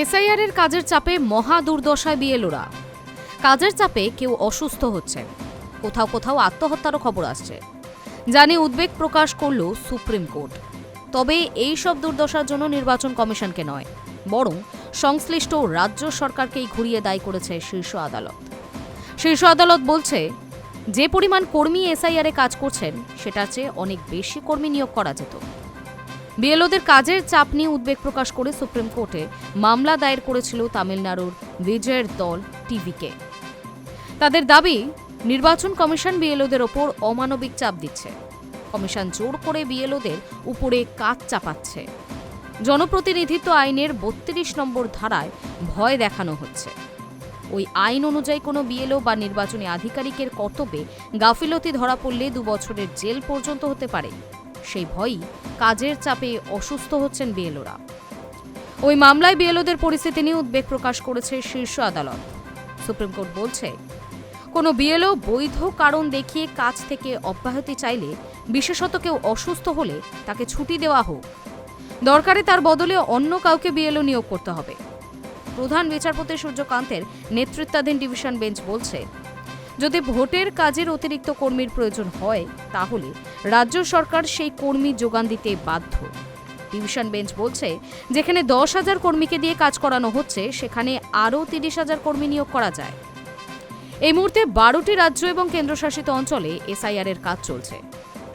SIR এর কাজের চাপে মহা দুর্দশায় বিএলওরা। কাজের চাপে কেউ অসুস্থ হচ্ছে। কোথাও কোথাও আত্মহত্যারও খবর আসছে। জানি উদ্বেগ প্রকাশ করল সুপ্রিম কোর্ট। তবে এই সব দুর্দশার জন্য নির্বাচন কমিশনকে নয়, বরং সংশ্লিষ্ট রাজ্য সরকারকেই ঘুরিয়ে দায়ী করেছে শীর্ষ আদালত। শীর্ষ আদালত বলছে, যে পরিমাণ কর্মী এসআইআরে কাজ করছেন, সেটার চেয়ে অনেক বেশি কর্মী নিয়োগ করা যেত। বিএলওদের কাজের চাপ নিয়ে উদ্বেগ প্রকাশ করে সুপ্রিম কোর্টে মামলা দায়ের করেছিল তামিলনাড়ুর বিজয়ের দল টিভিকে। তাদের দাবি, নির্বাচন কমিশন বিএলওদের ওপর অমানবিক চাপ দিচ্ছে। কমিশন জোর করে বিএলওদের উপরে কাজ চাপাচ্ছে। জনপ্রতিনিধিত্ব আইনের বত্রিশ নম্বর ধারায় ভয় দেখানো হচ্ছে। ওই আইন অনুযায়ী কোনো বিএলও বা নির্বাচনী আধিকারিকের কর্তব্যে গাফিলতি ধরা পড়লে দু বছরের জেল পর্যন্ত হতে পারে। সেই ভয়ই কাজের চাপে অসুস্থ হচ্ছেন বিএলওরা। ওই মামলায় বিএলওদের পরিস্থিতি নিয়ে উদ্বেগ প্রকাশ করেছে শীর্ষ আদালত। সুপ্রিম কোর্ট বলছে, কোনো বিএলও বৈধ কারণ দেখিয়ে কাজ থেকে অব্যাহতি চাইলে বিশেষত কেউ অসুস্থ হলে তাকে ছুটি দেওয়া হোক। দরকারে তার বদলে অন্য কাউকে বিএলও নিয়োগ করতে হবে। প্রধান বিচারপতি সূর্যকান্তের নেতৃত্বাধীন ডিভিশন বেঞ্চ বলছে যদি ভোটের কাজের অতিরিক্ত কর্মীর প্রয়োজন হয়, তাহলে রাজ্য সরকার সেই কর্মী যোগান দিতে বাধ্য। ডিভিশন বেঞ্চ বলছে, যেখানে দশ হাজার কর্মীকে দিয়ে কাজ করানো হচ্ছে, সেখানে আরও তিরিশ হাজার কর্মী নিয়োগ করা যায়। এই মুহূর্তে বারোটি রাজ্য এবং কেন্দ্রশাসিত অঞ্চলে এসআইআর এর কাজ চলছে।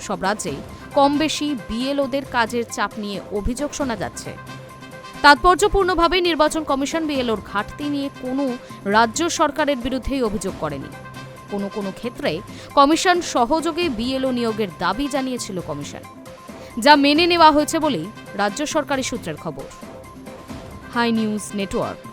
সব রাজ্যেই কম বেশি বিএলওদের কাজের চাপ নিয়ে অভিযোগ শোনা যাচ্ছে। তাৎপর্যপূর্ণভাবে নির্বাচন কমিশন বিএলওর ঘাটতি নিয়ে কোনো রাজ্য সরকারের বিরুদ্ধেই অভিযোগ করেনি। কোনো কোনো ক্ষেত্রে কমিশন সহযোগে বিএলও নিয়োগের দাবি জানিয়েছিল কমিশন, যা মেনে নেওয়া হয়েছে বলেই রাজ্য সরকারি সূত্রের খবর। High news network.